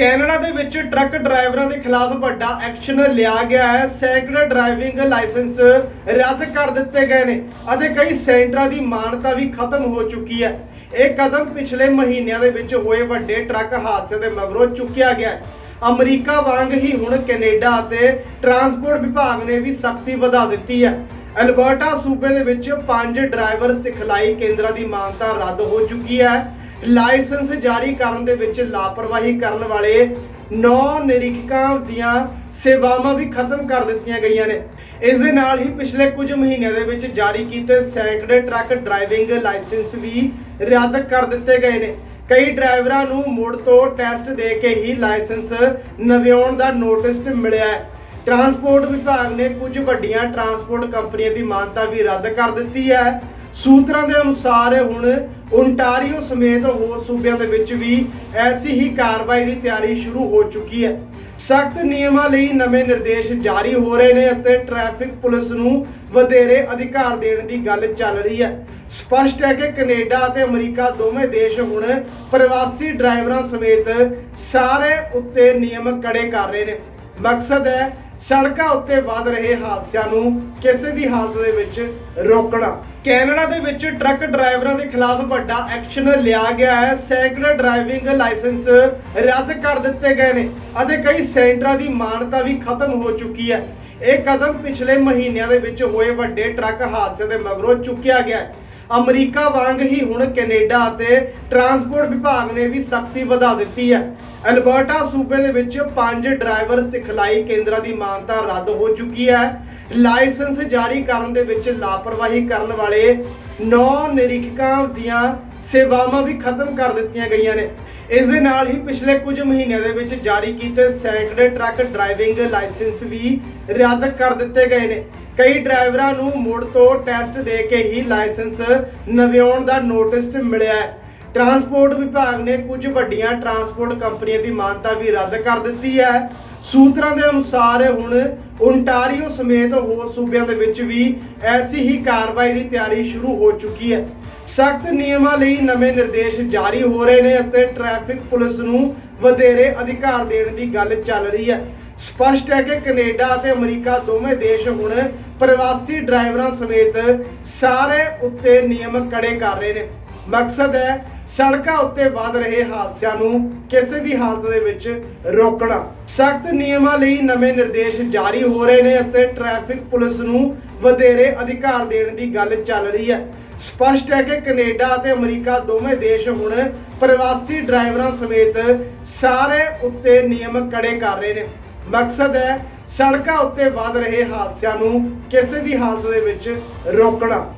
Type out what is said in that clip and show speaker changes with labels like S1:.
S1: Canada ਦੇ ਵਿੱਚ truck ਡਰਾਈਵਰਾਂ ਦੇ ਖਿਲਾਫ ਵੱਡਾ ਐਕਸ਼ਨ ਲਿਆ ਗਿਆ ਹੈ। ਸੈਂਕੜੇ ਡਰਾਈਵਿੰਗ ਲਾਇਸੈਂਸ ਰੱਦ ਕਰ ਦਿੱਤੇ ਗਏ ਨੇ ਅਤੇ ਕਈ ਸੈਂਟਰਾਂ ਦੀ ਮਾਨਤਾ ਵੀ ਖਤਮ ਹੋ ਚੁੱਕੀ ਹੈ। ਇਹ ਕਦਮ ਪਿਛਲੇ ਮਹੀਨਿਆਂ ਦੇ ਵਿੱਚ ਹੋਏ ਵੱਡੇ ਟਰੱਕ ਹਾਦਸੇ ਦੇ ਮਗਰੋਂ ਚੁੱਕਿਆ ਗਿਆ ਅਮਰੀਕਾ ਵਾਂਗ ਹੀ ਹੁਣ ਕੈਨੇਡਾ ਅਤੇ ਟਰਾਂਸਪੋਰਟ ਵਿਭਾਗ ਨੇ ਵੀ ਸਖਤੀ ਵਧਾ ਦਿੱਤੀ ਹੈ। ਅਲਬਰਟਾ ਸੂਬੇ ਦੇ ਵਿੱਚ ਪੰਜ ਡਰਾਈਵਰ ਸਿਖਲਾਈ ਕੇਂਦਰਾਂ ਦੀ ਮਾਨਤਾ ਰੱਦ ਹੋ ਚੁੱਕੀ ਹੈ। ਲਾਇਸੈਂਸ ਜਾਰੀ ਕਰਨ ਦੇ ਵਿੱਚ ਲਾਪਰਵਾਹੀ ਕਰਨ ਵਾਲੇ ਨੌ ਨਿਰੀਖਕਾਂ ਦੀਆਂ ਸੇਵਾਵਾਂ ਵੀ ਖਤਮ ਕਰ ਦਿੱਤੀਆਂ ਗਈਆਂ ਨੇ। ਇਸ ਦੇ ਨਾਲ ਹੀ ਪਿਛਲੇ ਕੁਝ ਮਹੀਨਿਆਂ ਦੇ ਵਿੱਚ ਜਾਰੀ ਕੀਤੇ ਸੈਂਕੜੇ ਟਰੱਕ ਡਰਾਈਵਿੰਗ ਲਾਇਸੈਂਸ ਵੀ ਰੱਦ ਕਰ ਦਿੱਤੇ ਗਏ ਨੇ। ਕਈ ਡਰਾਈਵਰਾਂ ਨੂੰ ਮੁੜ ਤੋਂ ਟੈਸਟ ਦੇ ਕੇ ਹੀ ਲਾਇਸੈਂਸ ਨਵਿਆਉਣ ਦਾ ਨੋਟਿਸ ਮਿਲਿਆ ਹੈ। ਟਰਾਂਸਪੋਰਟ ਵਿਭਾਗ ਨੇ ਕੁਝ ਵੱਡੀਆਂ ਟਰਾਂਸਪੋਰਟ ਕੰਪਨੀਆਂ ਦੀ ਮਾਨਤਾ ਵੀ ਰੱਦ ਕਰ ਦਿੱਤੀ ਹੈ। ਸੂਤਰਾਂ ਦੇ ਅਨੁਸਾਰ ਹੁਣ ਓਨਟਾਰੀਓ ਸਮੇਤ ਹੋਰ ਸੂਬਿਆਂ ਦੇ ਵਿੱਚ ਵੀ ਐਸੀ ਹੀ ਕਾਰਵਾਈ ਦੀ ਤਿਆਰੀ ਸ਼ੁਰੂ ਹੋ ਚੁੱਕੀ ਹੈ। ਸਖਤ ਨਿਯਮਾਂ ਲਈ ਨਵੇਂ ਨਿਰਦੇਸ਼ ਜਾਰੀ ਹੋ ਰਹੇ ਨੇ ਅਤੇ ਟ੍ਰੈਫਿਕ ਪੁਲਿਸ ਨੂੰ ਵਧੇਰੇ ਅਧਿਕਾਰ ਦੇਣ ਦੀ ਗੱਲ ਚੱਲ ਰਹੀ ਹੈ। ਸਪਸ਼ਟ ਹੈ ਕਿ ਕੈਨੇਡਾ ਅਤੇ ਅਮਰੀਕਾ ਦੋਵੇਂ ਦੇਸ਼ ਹੁਣ ਪ੍ਰਵਾਸੀ ਡਰਾਈਵਰਾਂ ਸਮੇਤ ਸਾਰੇ ਉੱਤੇ ਨਿਯਮ ਕੜੇ ਕਰ ਰਹੇ ਨੇ। ਮਕਸਦ ਹੈ ਸੜਕਾਂ ਉੱਤੇ ਵੱਧ ਰਹੇ ਹਾਦਸਿਆਂ ਨੂੰ ਕਿਸੇ ਵੀ ਹਾਲਤ ਦੇ ਵਿੱਚ ਰੋਕਣਾ। ਕੈਨੇਡਾ ਦੇ ਵਿੱਚ ਟਰੱਕ ਡਰਾਈਵਰਾਂ ਦੇ ਖਿਲਾਫ ਵੱਡਾ ਐਕਸ਼ਨ ਲਿਆ ਗਿਆ ਹੈ। ਸੈਂਕੜੇ ਡਰਾਈਵਿੰਗ ਲਾਇਸੈਂਸ ਰੱਦ ਕਰ ਦਿੱਤੇ ਗਏ ਨੇ ਅਤੇ ਕਈ ਸੈਂਟਰਾਂ ਦੀ ਮਾਨਤਾ ਵੀ ਖਤਮ ਹੋ ਚੁੱਕੀ ਹੈ। ਇਹ ਕਦਮ ਪਿਛਲੇ ਮਹੀਨਿਆਂ ਦੇ ਵਿੱਚ ਹੋਏ ਵੱਡੇ ਟਰੱਕ ਹਾਦਸੇ ਦੇ ਮਗਰੋਂ ਚੁੱਕਿਆ ਗਿਆ ਹੈ। ਅਮਰੀਕਾ ਵਾਂਗ ਹੀ ਹੁਣ ਕੈਨੇਡਾ ਅਤੇ ਟਰਾਂਸਪੋਰਟ ਵਿਭਾਗ ਨੇ ਵੀ ਸਖਤੀ ਵਧਾ ਦਿੱਤੀ ਹੈ। ਅਲਬਰਟਾ ਸੂਬੇ ਦੇ ਵਿੱਚ ਪੰਜ ਡਰਾਈਵਰ ਸਿਖਲਾਈ ਕੇਂਦਰਾਂ ਦੀ ਮਾਨਤਾ ਰੱਦ ਹੋ ਚੁੱਕੀ ਹੈ। ਲਾਇਸੈਂਸ ਜਾਰੀ ਕਰਨ ਦੇ ਵਿੱਚ ਲਾਪਰਵਾਹੀ ਕਰਨ ਵਾਲੇ 9 ਨਿਰੀਖਕਾਂ ਦੀਆਂ ਸੇਵਾਵਾਂ ਵੀ ਖਤਮ ਕਰ ਦਿੱਤੀਆਂ ਗਈਆਂ ਨੇ। ਇਸ ਦੇ ਨਾਲ ਹੀ ਪਿਛਲੇ ਕੁਝ ਮਹੀਨਿਆਂ ਦੇ ਵਿੱਚ ਜਾਰੀ ਕੀਤੇ ਸੈਂਕੜੇ ਟਰੱਕ ਡਰਾਈਵਿੰਗ ਲਾਇਸੈਂਸ ਵੀ ਰੱਦ ਕਰ ਦਿੱਤੇ ਗਏ ਨੇ। ਕਈ ਡਰਾਈਵਰਾਂ ਨੂੰ ਮੁੜ ਤੋਂ ਟੈਸਟ ਦੇ ਕੇ ਹੀ ਲਾਇਸੈਂਸ ਨਵਿਆਉਣ ਦਾ ਨੋਟਿਸ ਮਿਲਿਆ ਹੈ। ਟਰਾਂਸਪੋਰਟ ਵਿਭਾਗ ਨੇ ਕੁਝ ਵੱਡੀਆਂ ਟਰਾਂਸਪੋਰਟ ਕੰਪਨੀਆਂ ਦੀ ਮਾਨਤਾ ਵੀ ਰੱਦ ਕਰ ਦਿੱਤੀ ਹੈ। ਸੂਤਰਾਂ ਦੇ ਅਨੁਸਾਰ ਹੁਣ ਓਨਟਾਰੀਓ ਸਮੇਤ ਹੋਰ ਸੂਬਿਆਂ ਦੇ ਵਿੱਚ ਵੀ ਐਸੀ ਹੀ ਕਾਰਵਾਈ ਦੀ ਤਿਆਰੀ ਸ਼ੁਰੂ ਹੋ ਚੁੱਕੀ ਹੈ। ਸਖਤ ਨਿਯਮਾਂ ਲਈ ਨਵੇਂ ਨਿਰਦੇਸ਼ ਜਾਰੀ ਹੋ ਰਹੇ ਨੇ ਅਤੇ ਟ੍ਰੈਫਿਕ ਪੁਲਿਸ ਨੂੰ ਵਧੇਰੇ ਅਧਿਕਾਰ ਦੇਣ ਦੀ ਗੱਲ ਚੱਲ ਰਹੀ ਹੈ। ਸਪਸ਼ਟ ਹੈ ਕਿ ਕੈਨੇਡਾ ਅਤੇ ਅਮਰੀਕਾ ਦੋਵੇਂ ਦੇਸ਼ ਹੁਣ ਪ੍ਰਵਾਸੀ ਡਰਾਈਵਰਾਂ ਸਮੇਤ ਸਾਰੇ ਉੱਤੇ ਨਿਯਮ ਕੜੇ ਕਰ ਰਹੇ ਨੇ। ਮਕਸਦ ਹੈ ਸੜਕਾਂ ਉੱਤੇ ਵੱਧ ਰਹੇ ਹਾਦਸਿਆਂ ਨੂੰ ਕਿਸੇ ਵੀ ਹਾਲਤ ਦੇ ਵਿੱਚ ਰੋਕਣਾ। ਸਖਤ ਨਿਯਮਾਂ ਲਈ ਨਵੇਂ ਨਿਰਦੇਸ਼ ਜਾਰੀ ਹੋ ਰਹੇ ਨੇ ਅਤੇ ਟ੍ਰੈਫਿਕ ਪੁਲਿਸ ਨੂੰ ਵਧੇਰੇ ਅਧਿਕਾਰ ਦੇਣ ਦੀ ਗੱਲ ਚੱਲ ਰਹੀ ਹੈ। ਸਪਸ਼ਟ ਹੈ ਕਿ ਕੈਨੇਡਾ ਅਤੇ ਅਮਰੀਕਾ ਦੋਵੇਂ ਦੇਸ਼ ਹੁਣ ਪ੍ਰਵਾਸੀ ਡਰਾਈਵਰਾਂ ਸਮੇਤ ਸਾਰੇ ਉੱਤੇ ਨਿਯਮ ਕੜੇ ਕਰ ਰਹੇ ਨੇ। ਮਕਸਦ ਹੈ ਸੜਕਾਂ ਉੱਤੇ ਵੱਧ ਰਹੇ ਹਾਦਸਿਆਂ ਨੂੰ ਕਿਸੇ ਵੀ ਹਾਲਤ ਦੇ ਵਿੱਚ ਰੋਕਣਾ।